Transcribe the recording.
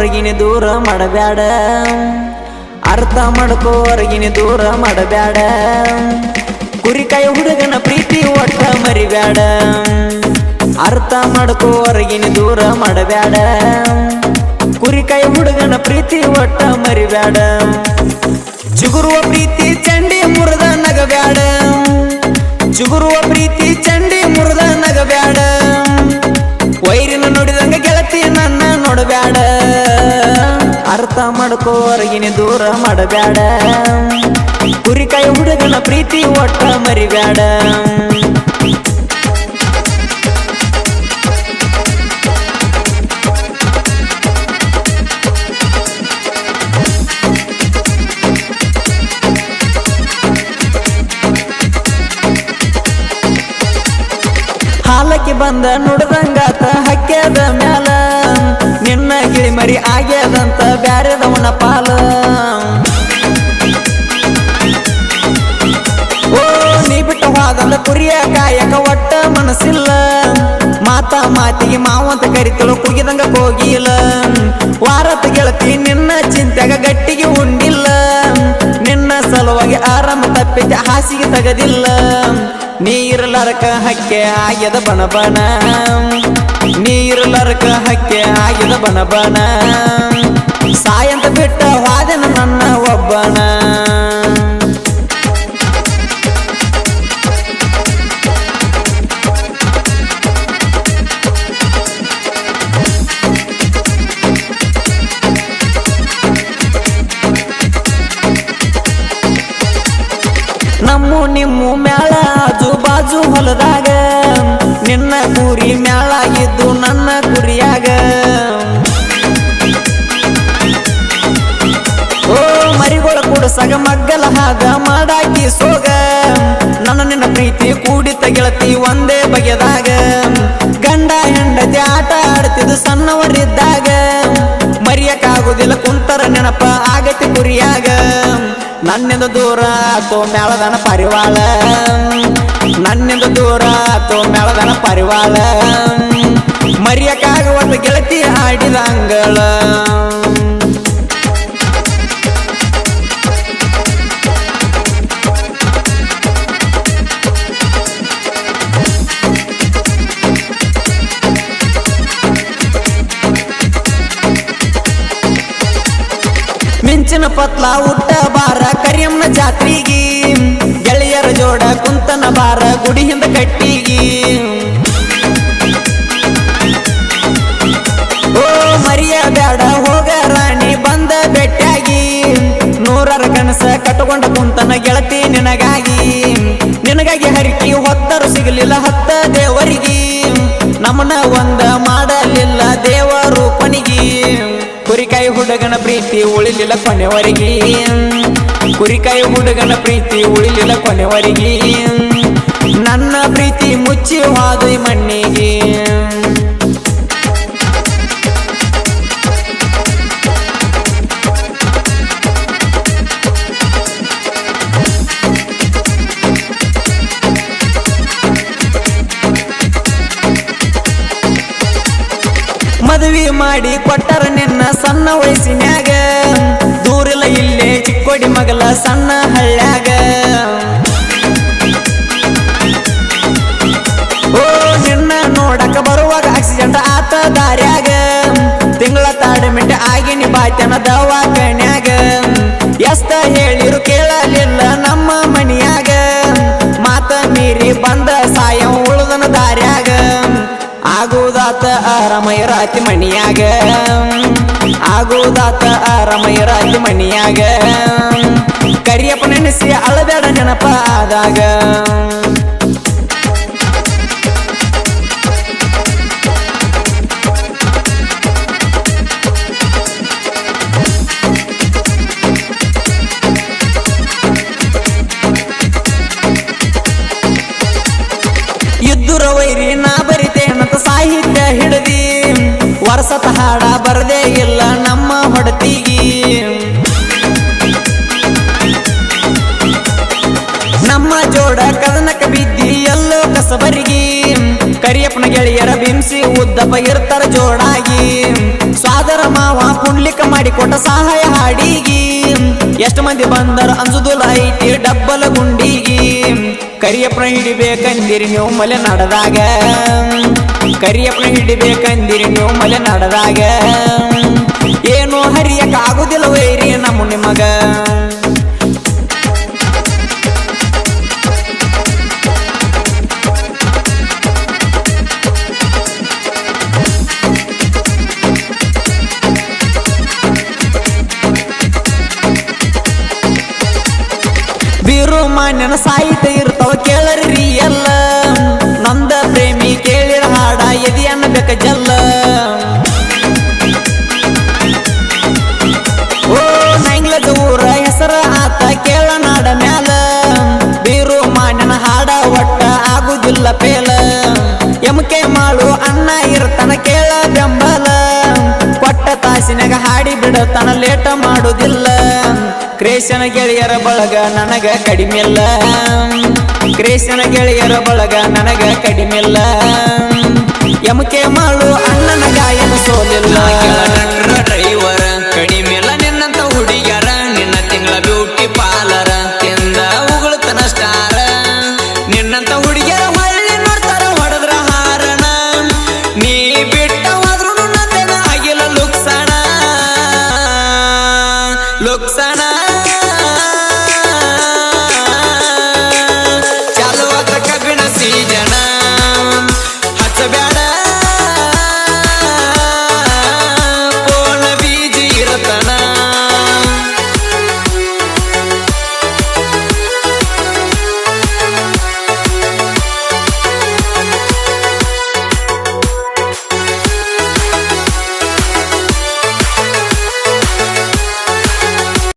ಹೊರಗಿನ ದೂರ ಮಾಡಬ್ಯಾಡ. ಅರ್ಥ ಮಾಡ್ಕೋ, ಹೊರಗಿನ ದೂರ ಮಾಡಬ್ಯಾಡ. ಕುರಿಕಾಯಿ ಹುಡುಗನ ಪ್ರೀತಿ ಒಟ್ಟ ಮರಿಬ್ಯಾಡ. ಅರ್ಥ ಮಾಡ್ಕೋ, ಹೊರಗಿನ ದೂರ ಮಾಡಬ್ಯಾಡ. ಕುರಿಕಾಯಿ ಹುಡುಗನ ಪ್ರೀತಿ ಒಟ್ಟ ಮರಿಬ್ಯಾಡ. ಚಿಗುರುವ ಪ್ರೀತಿ ಚಂಡಿ ಮುರದ ನಗಬ್ಯಾಡ. ಚಿಗುರುವ ಪ್ರೀತಿ ಹೊರಗಿನ ದೂರ ಮಾಡಬ್ಯಾಡ. ಕುರಿಕಾಯಿ ಹುಡುಗನ ಪ್ರೀತಿ ಒಟ್ಟ ಮರಿಬ್ಯಾಡ. ಹಾಲಕ್ಕೆ ಬಂದ ನುಡದಂಗಾತ ಹಕ್ಕದ ಮ್ಯಾಲ. ನಿನ್ನ ಗಿಳಿ ಮರಿ ಆಗ್ಯದಂತ ಬ್ಯಾರೆದವನ ಪಾಲ ಓ, ನೀ ಬಿಟ್ಟು ಹೋದಂದ ಕುರಿಯ ಕಾಯಕ ಒಟ್ಟ ಮನಸ್ಸಿಲ್ಲ. ಮಾತ ಮಾತಿಗೆ ಮಾವಂತ ಕರಿತಳು ಕುಗಿದಂಗ ಹೋಗಿಲ್ಲ ವಾರತ ಗೆಳತಿ ನಿನ್ನ ಚಿಂತೆಗ ಗಟ್ಟಿಗೆ ಉಂಡಿಲ್ಲ. ನಿನ್ನ ಸಲುವಾಗಿ ಆರಾಮ ತಪ್ಪಿದ್ದೆ, ಹಾಸಿಗೆ ತಗದಿಲ್ಲ. ನೀರಲರಕ ಹಕ್ಕೆ ಆಗ್ಯದ ಬಣ ನೀರಲರಕ ಹಕ್ಕೆ ಆಗ್ಯದ ಬಣ. ಸಾಯಂತ ಬಿಟ್ಟ ವಾದನ ನನ್ನ ಒಬ್ಬನ. ಹಾಗ ಮಾಡಾಕಿ ಸೋಗ. ನನ್ನ ನಿನ್ನ ಪ್ರೀತಿ ಕೂಡಿತ ಗೆಳತಿ ಒಂದೇ ಬಗೆದಾಗ. ಗಂಡ ಹೆಂಡತಿ ಆಟ ಆಡ್ತಿದ್ದು ಸಣ್ಣವರಿದ್ದಾಗ. ಮರಿಯಕ್ಕಾಗುದಿಲ್ಲ ಕುಂತರ ನೆನಪ ಆಗತಿ ಗುರಿಯಾಗ ನನ್ನಿಂದ ದೂರ ಆತೋ ಮೇಳದನ ಪರಿವಾಳ. ನನ್ನಿಂದ ದೂರ ಆತೋ ಮೇಳದನ ಪರಿವಾಳ. ಮರಿಯಕ್ಕಾಗುವಂತ ಗೆಳತಿ ಆಡಿದ ಅಂಗಳ. ಮಿಂಚಿನ ಪತ್ಲ ಉಟ್ಟ ಬಾರ, ಕರಿಯಮ್ಮನ ಜಾತ್ರಿಗಿ. ಗೆಳೆಯರ ಜೋಡ ಕುಂತನ ಬಾರ ಗುಡಿ ಹಿಂದ ಕಟ್ಟಿಗಿ. ಓ ಮರಿಯ ಬ್ಯಾಡ, ಹೋಗ ರಾಣಿ, ಬಂದ ಬೆಟ್ಟಾಗಿ ನೂರರ ಕನಸ ಕಟ್ಟಕೊಂಡ ಕುಂತನ ಗೆಳತಿ ನಿನಗಾಗಿ. ನಿನಗಾಗಿ ಹರಿಕಿ ಹೊತ್ತರು ಸಿಗಲಿಲ್ಲ ಹತ್ತ ದೇವರಿಗೆ. ನಮ್ಮನ ಒಂದ ಮಾಡಲಿಲ್ಲ ಪ್ರೀತಿ ಉಳಿಲಿಲ್ಲ ಕೊನೆವರೆಗೆ. ಕುರಿಕಾಯಿ ಹುಡುಗನ ಪ್ರೀತಿ ಉಳಿಲಿಲ್ಲ ಕೊನೆವರೆಗೆ. ನನ್ನ ಪ್ರೀತಿ ಮುಚ್ಚಿ ಹೋದ ಮಣ್ಣಿಗೆ. ಮದುವೆ ಮಾಡಿ ಕೊಟ್ಟರ ನಿನ್ನ ಸಣ್ಣ ವಯಸ್ಸಿನ್ಯಾಗ ಸಣ್ಣ ಹಳ್ಳ್ಯಾಗ. ಓ, ನಿನ್ನ ನೋಡಕ ಬರುವಾಗ ಆಕ್ಸಿಡೆಂಟ್ ಆತ ದಾರ್ಯಾಗ. ತಿಂಗಳ ತಾಡಮಿಂಟ ಆಗಿನಿ ಬಾಯ್ತನ ದವಾಖಾನ್ಯಾಗ. ಎಷ್ಟ ಹೇಳಿರು ಕೇಳಲಿಲ್ಲ ನಮ್ಮ ಮನಿಯಾಗ. ಮಾತ ಮೀರಿ ಬಂದ ಸಾಯಂ ಉಳ್ದನ ದಾರ್ಯಾಗ. ಆಗುದಾತ ಆರಾಮಯ ರಾತಿ ಮಣಿಯಾಗ ಆಗುದಾತ ಆರಾಮಯ ರಾತಿ ಮಣಿಯಾಗ ಕರಿಯಪ್ಪ ನೆನೆಸಿ ಅಳಬೇಡ ನೆನಪ ಆದಾಗ. ಇದ್ದುರ ವೈರಿ, ನಾ ಬರಿತೇನಂತ ಸಾಹಿತ್ಯ ಹಿಡದಿ. ವರ್ಷತ ಹಾಡ ಬರದೇ ಇಲ್ಲ ನಮ್ಮ ಹೊಡತಿಗಿ. ಕಸಬರಿಗೆ ಕರಿಯಪ್ಪನ ಗೆಳೆಯರ ಬಿಂಸಿ ಉದ್ದಪ್ಪ ಇರ್ತಾರ ಜೋಡಾಗಿ. ಸ್ವಾದರ ಮಾವ ಕುಂಡ್ಲಿಕ್ಕ ಮಾಡಿ ಕೊಟ್ಟ ಸಹಾಯ ಹಾಡಿಗಿ. ಎಷ್ಟು ಮಂದಿ ಬಂದರ ಅಂಜುದುಲ ಐತಿ ಡಬ್ಬಲ ಗುಂಡಿಗಿ. ಕರಿಯಪ್ಪನ ಹಿಡಿಬೇಕಂದಿರಿ ನೀವು ಮಲೆ ನಡೆದಾಗ. ಕರಿಯಪ್ಪನ ಹಿಡಿಬೇಕಂದಿರಿ ನೀವು ಮಲೆ ನಡೆದಾಗ. ಏನೋ ಹರಿಯಕ ಆಗುದಿಲ್ಲ ವೈರಿ ನಮ್ಮ ನಿಮಗ. ಲೇಟ ಮಾಡುದಿಲ್ಲ. ಕ್ರೇಶನ ಗೆಳೆಯರ ಬಳಗ ನನಗ ಕಡಿಮೆಲ್ಲ. ಕ್ರೇಶನ ಗೆಳೆಯರ ಬಳಗ ನನಗ ಕಡಿಮೆಲ್ಲ. ಎಮಕೆ ಮಾಡು ಅಣ್ಣನ ಗಾಯನ ಸೋಲಿಲ್ಲ.